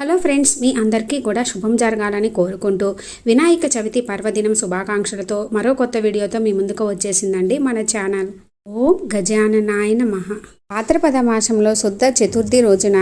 Hello friends మీ అందరికీ కూడా శుభం జరగాలని కోరుకుంటూ వినాయక చవితి పర్వదినం శుభాకాంక్షలతో మరో కొత్త వీడియోతో మీ ముందుకు వచ్చేసిందండి మన ఛానల్. ఓం గజాననాయ నమః. భాద్రపద మాసంలో శుద్ధ చతుర్థి రోజున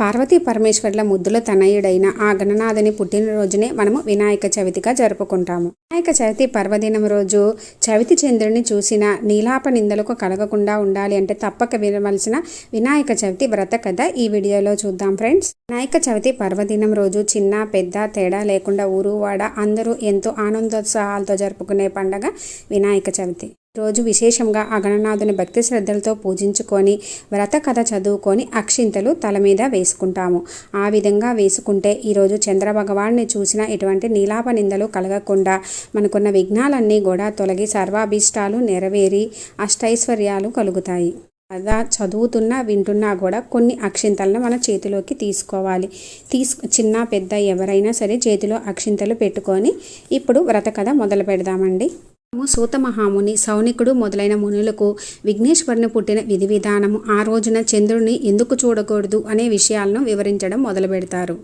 పార్వతీ పరమేశ్వర్ల ముద్దుల తనయుడైన ఆ గణనాథుని పుట్టినరోజునే మనము వినాయక చవితిగా జరుపుకుంటాము. వినాయక చవితి పర్వదినం రోజు చవితి చంద్రుని చూసిన నీలాప నిందలకు కలగకుండా ఉండాలి అంటే తప్పక వినవలసిన వినాయక చవితి వ్రత కథ ఈ వీడియోలో చూద్దాం ఫ్రెండ్స్. వినాయక చవితి పర్వదినం రోజు చిన్న పెద్ద తేడా లేకుండా ఊరు వాడ అందరూ ఎంతో ఆనందోత్సాహాలతో జరుపుకునే పండగ వినాయక చవితి. రోజు విశేషంగా ఆ గణనాథుని భక్తి శ్రద్ధలతో పూజించుకొని వ్రత కథ చదువుకొని అక్షింతలు తల మీద వేసుకుంటాము. ఆ విధంగా వేసుకుంటే ఈరోజు చంద్రభగవాన్ని చూసిన ఎటువంటి నీలాప నిందలు కలగకుండా మనకున్న విఘ్నాలన్నీ కూడా తొలగి సర్వాభీష్టాలు నెరవేరి అష్టైశ్వర్యాలు కలుగుతాయి. కదా చదువుతున్నా వింటున్నా కూడా కొన్ని అక్షింతలను మన చేతిలోకి తీసుకోవాలి. తీసు చిన్న పెద్ద ఎవరైనా సరే చేతిలో అక్షింతలు పెట్టుకొని ఇప్పుడు వ్రత కథ మొదలు పెడదామండి. సూత మహాముని సౌనికుడు మొదలైన మునులకు విఘ్నేశ్వరుని పుట్టిన విధి విధానము ఆ రోజున చంద్రుని ఎందుకు చూడకూడదు అనే విషయాలను వివరించడం మొదలు పెడతారు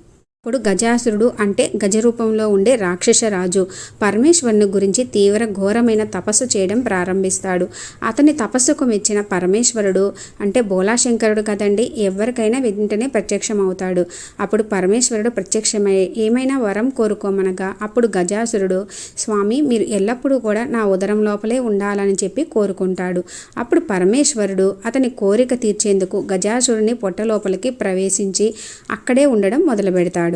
ఇప్పుడు గజాసురుడు అంటే గజరూపంలో ఉండే రాక్షస రాజు పరమేశ్వరుని గురించి తీవ్ర ఘోరమైన తపస్సు చేయడం ప్రారంభిస్తాడు. అతని తపస్సుకు మెచ్చిన పరమేశ్వరుడు అంటే బోలాశంకరుడు కదండి ఎవరికైనా వెంటనే ప్రత్యక్షం అవుతాడు అప్పుడు పరమేశ్వరుడు ప్రత్యక్షమై ఏమైనా వరం కోరుకోమనగా? అప్పుడు గజాసురుడు స్వామి మీరు ఎల్లప్పుడూ కూడా నా ఉదరం లోపలే ఉండాలని చెప్పి కోరుకుంటాడు. అప్పుడు పరమేశ్వరుడు అతని కోరిక తీర్చేందుకు గజాసురుని పొట్ట లోపలికి ప్రవేశించి అక్కడే ఉండడం మొదలు పెడతాడు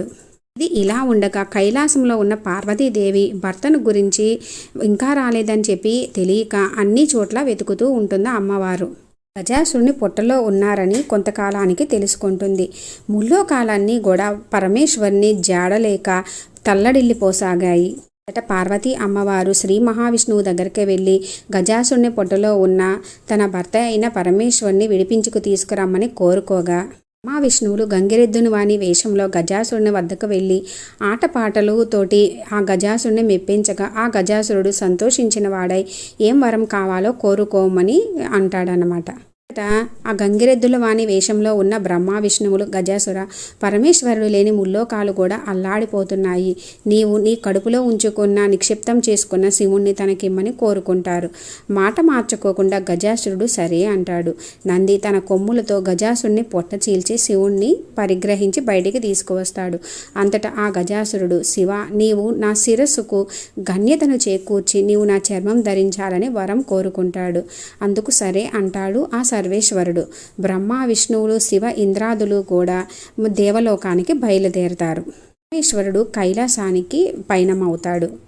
ఇది ఇలా ఉండగా కైలాసంలో ఉన్న పార్వతీదేవి భర్తను గురించి ఇంకా రాలేదని చెప్పి తెలియక అన్ని చోట్ల వెతుకుతూ ఉంటుంది అమ్మవారు. గజాసురుని పొట్టలో ఉన్నారని కొంతకాలానికి తెలుసుకుంటుంది. ముల్లోకాలన్నీ కూడా పరమేశ్వరిని జాడలేక తల్లడిల్లిపోసాగాయి. అట పార్వతీ అమ్మవారు శ్రీ మహావిష్ణువు దగ్గరికి వెళ్ళి గజాసురుని పొట్టలో ఉన్న తన భర్త అయిన పరమేశ్వరిని విడిపించుకు తీసుకురమ్మని కోరుకోగా. మహావిష్ణువులు గంగిరెద్దుని వాని వేషంలో గజాసురుని వద్దకు వెళ్ళి ఆటపాటలు తోటి ఆ గజాసురుని మెప్పించగా ఆ గజాసురుడు సంతోషించిన వాడై ఏం వరం కావాలో కోరుకోమని అంటాడనమాట ఆ గంగిరెద్దుల వాణి వేషంలో ఉన్న బ్రహ్మ విష్ణువులు గజాసుర పరమేశ్వరుడు లేని ముల్లోకాలు కూడా అల్లాడిపోతున్నాయి. నీవు నీ కడుపులో ఉంచుకున్న నిక్షిప్తం చేసుకున్న శివుణ్ణి తనకిమ్మని కోరుకుంటారు. మాట మార్చుకోకుండా గజాసురుడు సరే అంటాడు. నంది తన కొమ్ములతో గజాసుడిని పొట్ట చీల్చి శివుణ్ణి పరిగ్రహించి బయటికి తీసుకువస్తాడు. అంతటా ఆ గజాసురుడు శివ నీవు నా శిరస్సుకు గణ్యతను చేకూర్చి నీవు నా చర్మం ధరించాలని వరం కోరుకుంటాడు. అందుకు సరే అంటాడు ఆ సర్వేశ్వరుడు. బ్రహ్మ విష్ణువులు శివ ఇంద్రాదులు కూడా దేవలోకానికి బయలుదేరతారు. పరమేశ్వరుడు కైలాసానికి పయనమవుతాడు.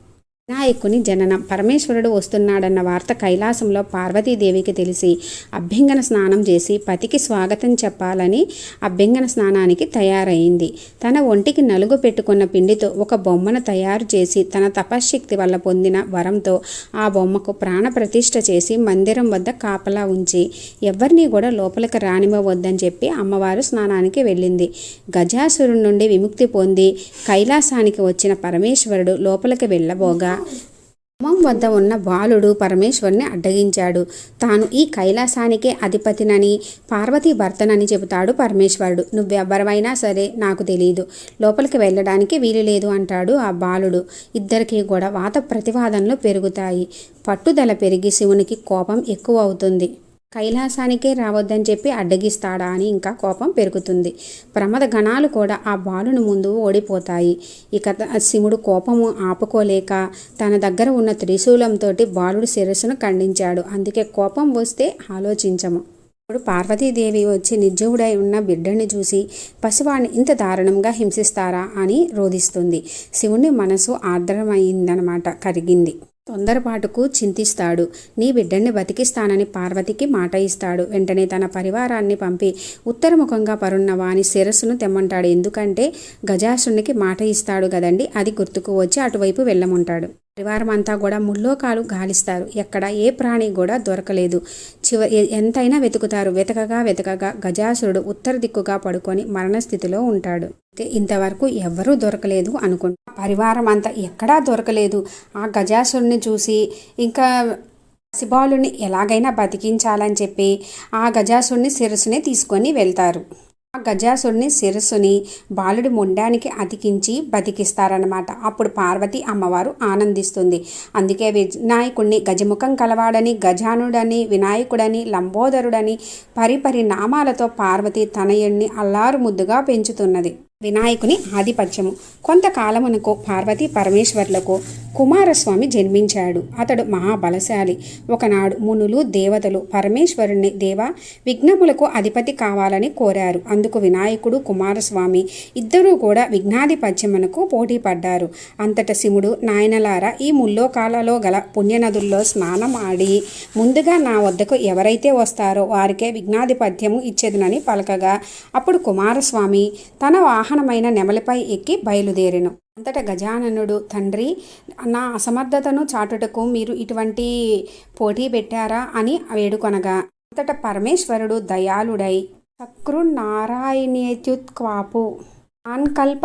వినాయకుని జననం. పరమేశ్వరుడు వస్తున్నాడన్న వార్త కైలాసంలో పార్వతీదేవికి తెలిసి అభ్యంగన స్నానం చేసి పతికి స్వాగతం చెప్పాలని అభ్యంగన స్నానానికి తయారైంది. తన ఒంటికి నలుగు పెట్టుకున్న పిండితో ఒక బొమ్మను తయారు చేసి తన తపశ్శక్తి వల్ల పొందిన వరంతో ఆ బొమ్మకు ప్రాణప్రతిష్ఠ చేసి మందిరం వద్ద కాపలా ఉంచి ఎవరిని కూడా లోపలికి రానివ్వవద్దని చెప్పి అమ్మవారు స్నానానికి వెళ్ళింది. గజాసురుడి నుండి విముక్తి పొంది కైలాసానికి వచ్చిన పరమేశ్వరుడు లోపలికి వెళ్ళబోగా ఖమ్మం వద్ద ఉన్న బాలుడు పరమేశ్వరుని అడ్డగించాడు. తాను ఈ కైలాసానికే అధిపతినని పార్వతీ భర్తనని చెబుతాడు పరమేశ్వరుడు. నువ్వెవ్వరమైనా సరే నాకు తెలియదు లోపలికి వెళ్ళడానికి వీలు లేదు అంటాడు ఆ బాలుడు. ఇద్దరికి కూడా వాత ప్రతివాదనలు పెరుగుతాయి. పట్టుదల పెరిగి శివునికి కోపం ఎక్కువ అవుతుంది. కైలాసానికే రావద్దని చెప్పి అడ్డగిస్తాడా అని ఇంకా కోపం పెరుగుతుంది. ప్రమద గణాలు కూడా ఆ బాలుని ముందు ఓడిపోతాయి. ఇక శివుడు కోపము ఆపుకోలేక తన దగ్గర ఉన్న త్రిశూలంతో బాలుడి శిరస్సును ఖండించాడు. అందుకే కోపం వస్తే ఆలోచించము. ఇప్పుడు పార్వతీదేవి వచ్చి నిర్జీవుడై ఉన్న బిడ్డని చూసి పశువాణ్ణి ఇంత దారుణంగా హింసిస్తారా అని రోధిస్తుంది. శివుని మనసు ఆర్ద్రమైందనమాట కరిగింది. తొందరపాటుకు చింతిస్తాడు. నీ బిడ్డని బతికిస్తానని పార్వతికి మాట ఇస్తాడు. వెంటనే తన పరివారాన్ని పంపి ఉత్తరముఖంగా పరున్న వాని శిరస్సును తెమ్మంటాడు. ఎందుకంటే గజాసునికి మాట ఇస్తాడు కదండి. అది గుర్తుకు వచ్చి అటువైపు వెళ్ళమంటాడు. పరివారం అంతా కూడా ముల్లోకాలు గాలిస్తారు. ఎక్కడ ఏ ప్రాణి కూడా దొరకలేదు. చివ ఎంతైనా వెతుకుతారు. వెతకగా వెతకగా గజాసురుడు ఉత్తర దిక్కుగా పడుకొని మరణస్థితిలో ఉంటాడు. ఇంతవరకు ఎవ్వరూ దొరకలేదు అనుకుంటా. పరివారం అంతా ఎక్కడా దొరకలేదు. ఆ గజాసురుని చూసి ఇంకా శిబాలుని ఎలాగైనా బతికించాలని చెప్పి ఆ గజాసుడిని శిరస్సుని తీసుకొని వెళ్తారు. ఆ గజాసుడిని శిరస్సుని బాలుడి మొండానికి అతికించి బతికిస్తారనమాట అప్పుడు పార్వతి అమ్మవారు ఆనందిస్తుంది. అందుకే వినాయకుడిని గజముఖం కలవాడని గజానుడని వినాయకుడని లంబోదరుడని పరిపరి నామాలతో పార్వతి తనయుణ్ణి అల్లారు ముద్దుగా పెంచుతున్నది. వినాయకుని ఆధిపత్యము. కొంతకాలమునకు పార్వతీ పరమేశ్వర్లకు కుమారస్వామి జన్మించాడు. అతడు మహాబలశాలి. ఒకనాడు మునులు దేవతలు పరమేశ్వరుణ్ణి దేవ విఘ్నములకు అధిపతి కావాలని కోరారు. అందుకు వినాయకుడు కుమారస్వామి ఇద్దరూ కూడా విఘ్నాధిపత్యమునకు పోటీ పడ్డారు అంతట శివుడు నాయనలారా ఈ ముల్లోకాలలో గల పుణ్యనదుల్లో స్నానం ఆడి ముందుగా నా వద్దకు ఎవరైతే వస్తారో వారికే విఘ్నాధిపత్యము ఇచ్చేదనని పలకగా అప్పుడు కుమారస్వామి తన వాహనమైన నెమలిపై ఎక్కి బయలుదేరెను. అంతటా గజాననుడు తండ్రి నా అసమర్థతను చాటుటకు మీరు ఇటువంటి పోటీ పెట్టారా? అని వేడుకొనగా అంతట పరమేశ్వరుడు దయాళుడై చక్రునారాయణ్యేత్యుత్క్వాపు ఆన్కల్ప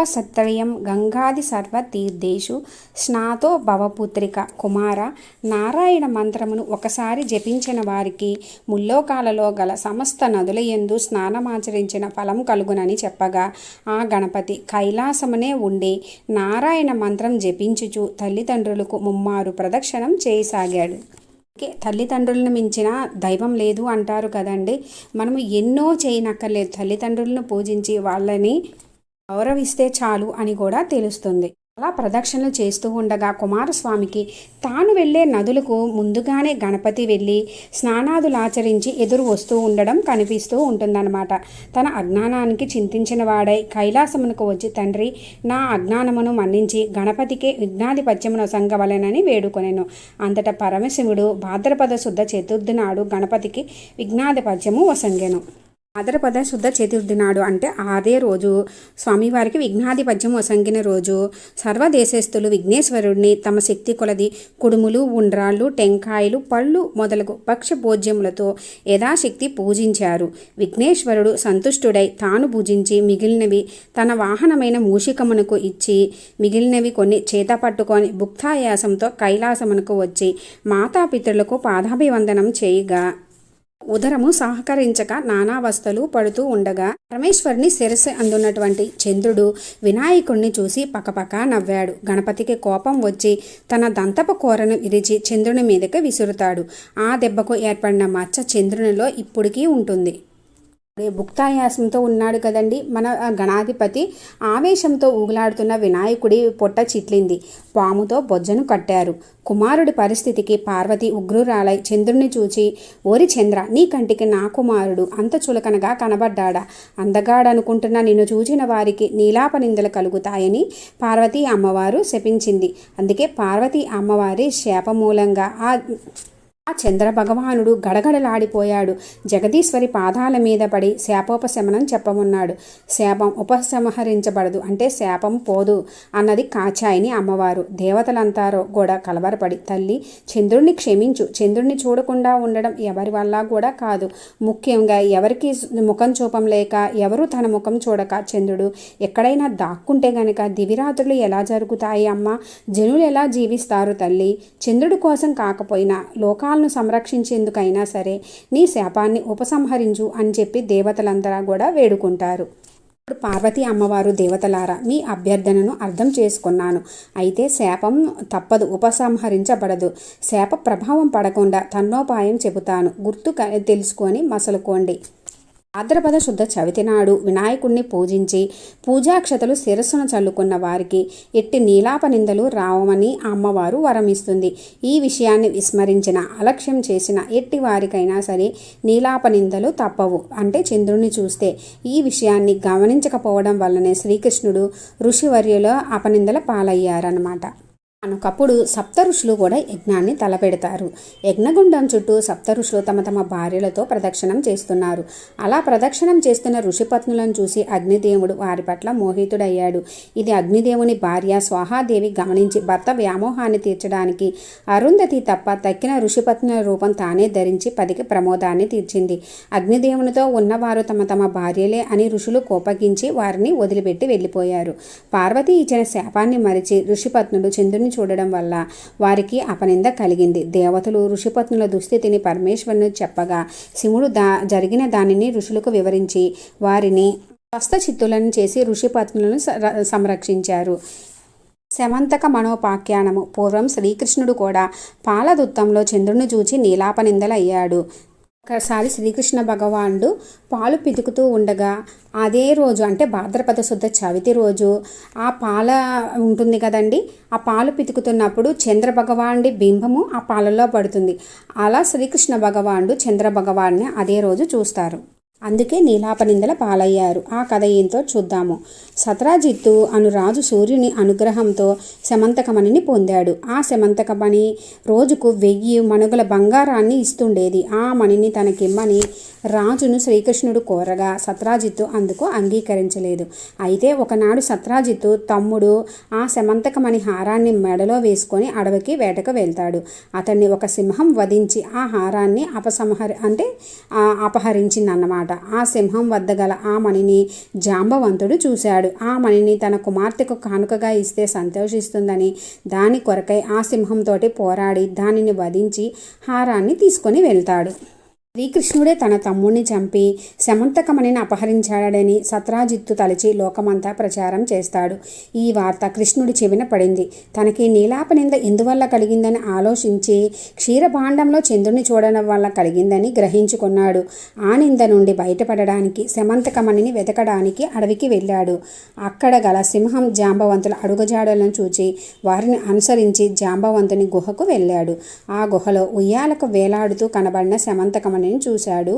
సత్రయం గంగాది సర్వతీర్థేషు స్నాతో భవపుత్రిక కుమార నారాయణ మంత్రమును ఒకసారి జపించిన వారికి ముల్లోకాలలో గల సమస్త నదుల యందు స్నానమాచరించిన ఫలం కలుగునని చెప్పగా ఆ గణపతి కైలాసమునే ఉండి నారాయణ మంత్రం జపించుచు తల్లిదండ్రులకు ముమ్మారు ప్రదక్షిణం చేయసాగాడు. తల్లిదండ్రులను మించిన దైవం లేదు అంటారు కదండి. మనము ఎన్నో చేయనక్కర్లేదు. తల్లిదండ్రులను పూజించి వాళ్ళని గౌరవిస్తే చాలు అని కూడా తెలుస్తుంది. అలా ప్రదక్షిణలు చేస్తూ ఉండగా కుమారస్వామికి తాను వెళ్ళే నదులకు ముందుగానే గణపతి వెళ్ళి స్నానాదులు ఆచరించి ఎదురు వస్తూ ఉండడం కనిపిస్తూ ఉంటుందన్నమాట. తన అజ్ఞానానికి చింతించిన వాడై కైలాసమునకు వచ్చి తండ్రి నా అజ్ఞానమును మన్నించి గణపతికే విఘ్నాధిపత్యమును సంగవలెనని వేడుకొనెను. అంతటా పరమశివుడు భాద్రపద శుద్ధ చతుర్థి నాడు గణపతికి విఘ్నాధిపత్యము వసంగెను. భాద్రపద శుద్ధ చతుర్థి నాడు అంటే అదే రోజు. స్వామివారికి విఘ్నాధిపత్యం వసంగిన రోజు. సర్వదేశస్థులు విఘ్నేశ్వరుడిని తమ శక్తి కొలది కుడుములు ఉండ్రాళ్ళు టెంకాయలు పళ్ళు మొదలగు పక్ష భోజ్యములతో యథాశక్తి పూజించారు. విఘ్నేశ్వరుడు సంతుష్టుడై తాను పూజించి మిగిలినవి తన వాహనమైన మూషికమునకు ఇచ్చి మిగిలినవి కొన్ని చేత పట్టుకొని భుక్తాయాసంతో కైలాసమునకు వచ్చి మాతాపితృలకు పాదాభివందనం చేయగా ఉదరము సహకరించక నానావస్థలు పడుతూ ఉండగా పరమేశ్వరుని శిరస్సు అందున్నటువంటి చంద్రుడు వినాయకుణ్ణి చూసి పకపక నవ్వాడు. గణపతికి కోపం వచ్చి తన దంతపు కూరను విరిచి చంద్రుని మీదకి విసురుతాడు. ఆ దెబ్బకు ఏర్పడిన మచ్చ చంద్రునిలో ఇప్పటికీ ఉంటుంది. భుక్తాయాసంతో ఉన్నాడు కదండి. మన గణాధిపతి ఆవేశంతో ఊగులాడుతున్న వినాయకుడి పొట్ట చిట్లింది. పాముతో బొజ్జను కట్టారు. కుమారుడి పరిస్థితికి పార్వతి ఉగ్రురాలై చంద్రుని చూచి ఓరి చంద్ర నీ కంటికి నా కుమారుడు అంత చులకనగా కనబడ్డాడా? అందగాడనుకుంటున్న నిన్ను చూచిన వారికి నీలాప నిందలు కలుగుతాయని పార్వతీ అమ్మవారు శపించింది. అందుకే పార్వతీ అమ్మవారి శాపమూలంగా ఆ ఆ చంద్ర భగవానుడు గడగడలాడిపోయాడు. జగదీశ్వరి పాదాల మీద పడి శాపోపశమనం చెప్పమన్నాడు. శాపం ఉపసంహరించబడదు అంటే శాపం పోదు అన్నది కాచాయిని అమ్మవారు. దేవతలంతారో కూడా కలవరపడి తల్లి చంద్రుణ్ణి క్షమించు చంద్రుణ్ణి చూడకుండా ఉండడం ఎవరి వల్ల కూడా కాదు. ముఖ్యంగా ఎవరికి ముఖం చూపం లేక ఎవరు తన ముఖం చూడక చంద్రుడు ఎక్కడైనా దాక్కుంటే గనక దివిరాత్రులు ఎలా జరుగుతాయి అమ్మ? జనులు ఎలా జీవిస్తారు తల్లి? చంద్రుడి కోసం కాకపోయినా ప్రాణాలను సంరక్షించేందుకైనా సరే నీ శాపాన్ని ఉపసంహరించు అని చెప్పి దేవతలందరూ కూడా వేడుకుంటారు. ఇప్పుడు పార్వతి అమ్మవారు దేవతలారా మీ అభ్యర్థనను అర్థం చేసుకున్నాను. అయితే శాపం తప్పదు ఉపసంహరించబడదు. శాప ప్రభావం పడకుండా తన్నోపాయం చెబుతాను. గుర్తు క- తెలుసుకొని మసలుకోండి. భాద్రపద శుద్ధ చవితి నాడు వినాయకుణ్ణి పూజించి పూజాక్షతలు శిరస్సున చల్లుకున్న వారికి ఎట్టి నీలాప నిందలు రావమని అమ్మవారు వరమిస్తుంది. ఈ విషయాన్ని విస్మరించిన అలక్ష్యం చేసిన ఎట్టి వారికైనా సరే నీలాప నిందలు తప్పవు. అంటే చంద్రుని చూస్తే ఈ విషయాన్ని గమనించకపోవడం వల్లనే శ్రీకృష్ణుడు ఋషివర్యుల అపనిందల పాలయ్యారన్నమాట. అనొకప్పుడు సప్త ఋషులు కూడా యజ్ఞాన్ని తలపెడతారు. యజ్ఞగుండం చుట్టూ సప్త ఋషులు తమ తమ భార్యలతో ప్రదక్షిణం చేస్తున్నారు. అలా ప్రదక్షిణం చేస్తున్న ఋషిపత్నులను చూసి అగ్నిదేవుడు వారి పట్ల మోహితుడయ్యాడు. ఇది అగ్నిదేవుని భార్య స్వాహాదేవి గమనించి భర్త వ్యామోహాన్ని తీర్చడానికి అరుంధతి తప్ప తక్కిన ఋషిపత్నుల రూపం తానే ధరించి పదికి ప్రమోదాన్ని తీర్చింది. అగ్నిదేవునితో ఉన్నవారు తమ తమ భార్యలే అని ఋషులు కోపగించి వారిని వదిలిపెట్టి వెళ్ళిపోయారు. పార్వతి ఇచ్చిన శాపాన్ని మరిచి ఋషిపత్నుడు చంద్రుని చూడడం వల్ల వారికి అపనింద కలిగింది. దేవతలు ఋషిపత్నుల దుస్థితిని పరమేశ్వరుని చెప్పగా శివుడు దా జరిగిన దానిని ఋషులకు వివరించి వారిని హస్తచిత్తులను చేసి ఋషిపత్నులను సంరక్షించారు. శమంతక మనోపాఖ్యానము. పూర్వం శ్రీకృష్ణుడు కూడా పాలదుత్తంలో చంద్రుని చూచి నీలాపనిందలయ్యాడు. ఒకసారి శ్రీకృష్ణ భగవానుడు పాలు పితుకుతూ ఉండగా అదే రోజు అంటే భాద్రపద శుద్ధ చవితి రోజు ఆ పాల ఉంటుంది కదండి ఆ పాలు పితుకుతున్నప్పుడు చంద్ర భగవానుడి బింబము ఆ పాలలో పడుతుంది. అలా శ్రీకృష్ణ భగవానుడు చంద్ర భగవాన్ని అదే రోజు చూస్తారు. అందుకే నీలాపనిందల పాలయ్యారు. ఆ కథ ఏంతో చూద్దాము. సత్రాజిత్తు అను రాజు సూర్యుని అనుగ్రహంతో శమంతకమణిని పొందాడు. ఆ శమంతకమణి రోజుకు వెయ్యి మణుగుల బంగారాన్ని ఇస్తుండేది. ఆ మణిని తనకిమ్మని రాజును శ్రీకృష్ణుడు కోరగా సత్రాజిత్తు అందుకు అంగీకరించలేదు. అయితే ఒకనాడు సత్రాజిత్తు తమ్ముడు ఆ శమంతకమణి హారాన్ని మెడలో వేసుకొని అడవికి వేటకు వెళ్తాడు. అతన్ని ఒక సింహం వధించి ఆ హారాన్ని అపసంహరి అంటే అపహరించిందన్నమాట. అపహరించిందన్నమాట ఆ సింహం వద్ద గల ఆ మణిని జాంబవంతుడు చూశాడు. ఆ మణిని తన కుమార్తెకు కానుకగా ఇస్తే సంతోషిస్తుందని దాని కొరకై ఆ సింహంతోటి పోరాడి దానిని వధించి హారాన్ని తీసుకొని వెళ్తాడు. శ్రీకృష్ణుడే తన తమ్ముణ్ణి చంపి శమంతకమణిని అపహరించాడని సత్రాజిత్తు తలచి లోకమంతా ప్రచారం చేస్తాడు. ఈ వార్త కృష్ణుడి చెవిన పడింది. తనకి నీలాపనింద ఎందువల్ల కలిగిందని ఆలోచించి క్షీరభాండంలో చంద్రుని చూడడం వల్ల కలిగిందని గ్రహించుకున్నాడు. ఆ నింద నుండి బయటపడడానికి శమంతకమణిని వెతకడానికి అడవికి వెళ్ళాడు. అక్కడ గల సింహం జాంబవంతుల అడుగుజాడలను చూచి వారిని అనుసరించి జాంబవంతుని గుహకు వెళ్ళాడు. ఆ గుహలో ఉయ్యాలకు వేలాడుతూ కనబడిన శమంతకమణి శమంతకమణిని చూశాడు.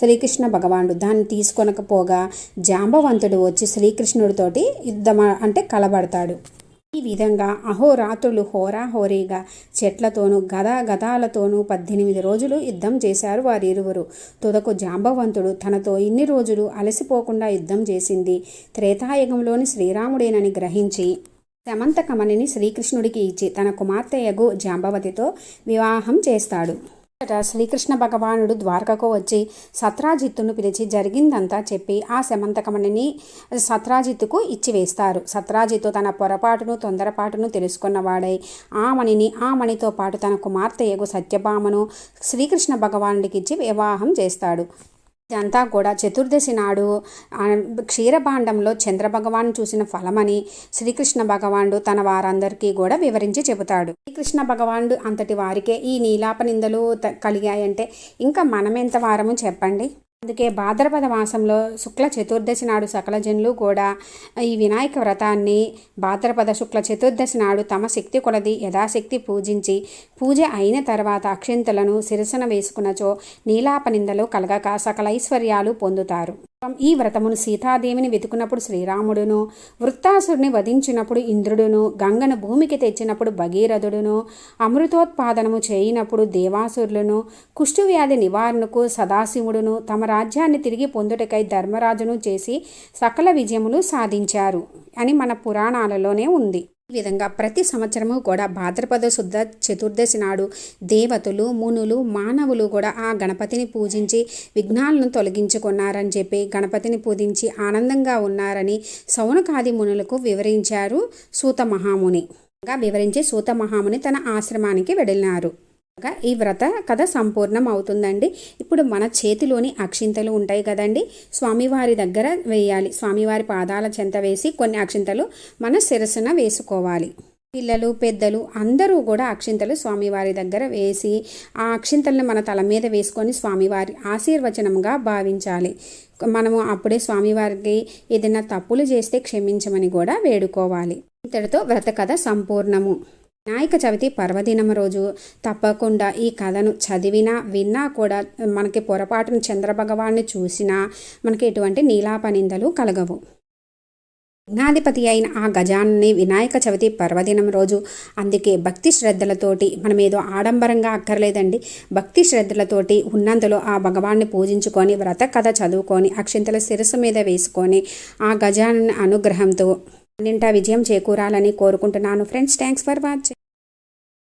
శ్రీకృష్ణ భగవానుడు దాన్ని తీసుకొనకపోగా జాంబవంతుడు వచ్చి శ్రీకృష్ణుడితోటి యుద్ధం అంటే కలబడతాడు. ఈ విధంగా అహోరాత్రులు హోరాహోరీగా చెట్లతోనూ గదా గదాలతోనూ పద్దెనిమిది రోజులు యుద్ధం చేశారు వారిరువురు. తుదకు జాంబవంతుడు తనతో ఇన్ని రోజులు అలసిపోకుండా యుద్ధం చేసింది. త్రేతాయుగంలోని శ్రీరాముడేనని గ్రహించి సమంతకమణిని శ్రీకృష్ణుడికి ఇచ్చి తన కుమార్తెయగు జాంబవతితో వివాహం చేస్తాడు. అంతటా శ్రీకృష్ణ భగవానుడు ద్వారకకు వచ్చి సత్రాజిత్తును పిలిచి జరిగిందంతా చెప్పి ఆ శమంతకమణిని సత్రాజిత్తుకు ఇచ్చివేస్తారు. సత్రాజిత్తు తన పొరపాటును తొందరపాటును తెలుసుకున్నవాడై ఆ మణిని ఆ మణితో పాటు తన కుమార్తె ఎగు సత్యభామను శ్రీకృష్ణ భగవానుడికి ఇచ్చి వివాహం చేస్తాడు. ఇదంతా కూడా చతుర్దశి నాడు క్షీరభాండంలో చంద్రభగవాన్ చూసిన ఫలమని శ్రీకృష్ణ భగవానుడు తన వారందరికీ కూడా వివరించి చెబుతాడు. శ్రీకృష్ణ భగవానుడు అంతటి వారికే ఈ నీలాప నిందలు కలిగాయంటే ఇంకా మనమెంత వారము చెప్పండి? అందుకే భాద్రపద మాసంలో శుక్ల చతుర్దశి నాడు సకల జనులు కూడా ఈ వినాయక వ్రతాన్ని భాద్రపద శుక్ల చతుర్దశి నాడు తమ శక్తి కొలది యథాశక్తి పూజించి పూజ అయిన తర్వాత అక్షింతలను శిరసన వేసుకున్నచో నీలాపనిందలో కలగక సకల ఐశ్వర్యాలు పొందుతారు. ఈ వ్రతమును సీతాదేవిని వెతుకున్నప్పుడు శ్రీరాముడును వృత్తాసురుని వధించినప్పుడు ఇంద్రుడును గంగను భూమికి తెచ్చినప్పుడు భగీరథుడును అమృతోత్పాదనము చేయినప్పుడు దేవాసురులను కుష్ఠువ్యాధి నివారణకు సదాశివుడును తమ రాజ్యాన్ని తిరిగి పొందుటకై ధర్మరాజును చేసి సకల విజయములు సాధించారు అని మన పురాణాలలోనే ఉంది. ఈ విధంగా ప్రతి సంవత్సరము కూడా భాద్రపద శుద్ధ చతుర్దశి నాడు దేవతలు మునులు మానవులు కూడా ఆ గణపతిని పూజించి విఘ్నాలను తొలగించుకున్నారని చెప్పి గణపతిని పూజించి ఆనందంగా ఉన్నారని సౌనకాది మునులకు వివరించారు సూత మహాముని. వివరించి సూత మహాముని తన ఆశ్రమానికి వెళ్ళినారు ఈ వ్రత కథ సంపూర్ణం అవుతుందండి ఇప్పుడు మన చేతిలోని అక్షింతలు ఉంటాయి కదండి. స్వామివారి దగ్గర వేయాలి. స్వామివారి పాదాల చెంత వేసి కొన్ని అక్షింతలు మన శిరస్సున వేసుకోవాలి. పిల్లలు పెద్దలు అందరూ కూడా అక్షింతలు స్వామివారి దగ్గర వేసి ఆ అక్షింతలను మన తల మీద వేసుకొని స్వామివారి ఆశీర్వచనంగా భావించాలి. మనము అప్పుడే స్వామివారికి ఏదైనా తప్పులు చేస్తే క్షమించమని కూడా వేడుకోవాలి. ఇంతటితో వ్రత కథ సంపూర్ణము. వినాయక చవితి పర్వదినం రోజు తప్పకుండా ఈ కథను చదివినా విన్నా కూడా మనకి పొరపాటున చంద్రభగవాన్ని చూసినా మనకి ఎటువంటి నీలాపనిందలు కలగవు. విఘ్నాధిపతి అయిన ఆ గజాన్ని వినాయక చవితి పర్వదినం రోజు అందుకే భక్తి శ్రద్ధలతోటి మనం ఏదో ఆడంబరంగా అక్కర్లేదండి. భక్తి శ్రద్ధలతోటి ఉన్నంతలో ఆ భగవాన్ని పూజించుకొని వ్రత కథ చదువుకొని అక్షింతల శిరస్సు మీద వేసుకొని ఆ గజాన్ని అనుగ్రహంతో నింటా విజయం చేకూరాలని కోరుకుంటున్నాను. Friends thanks for watching.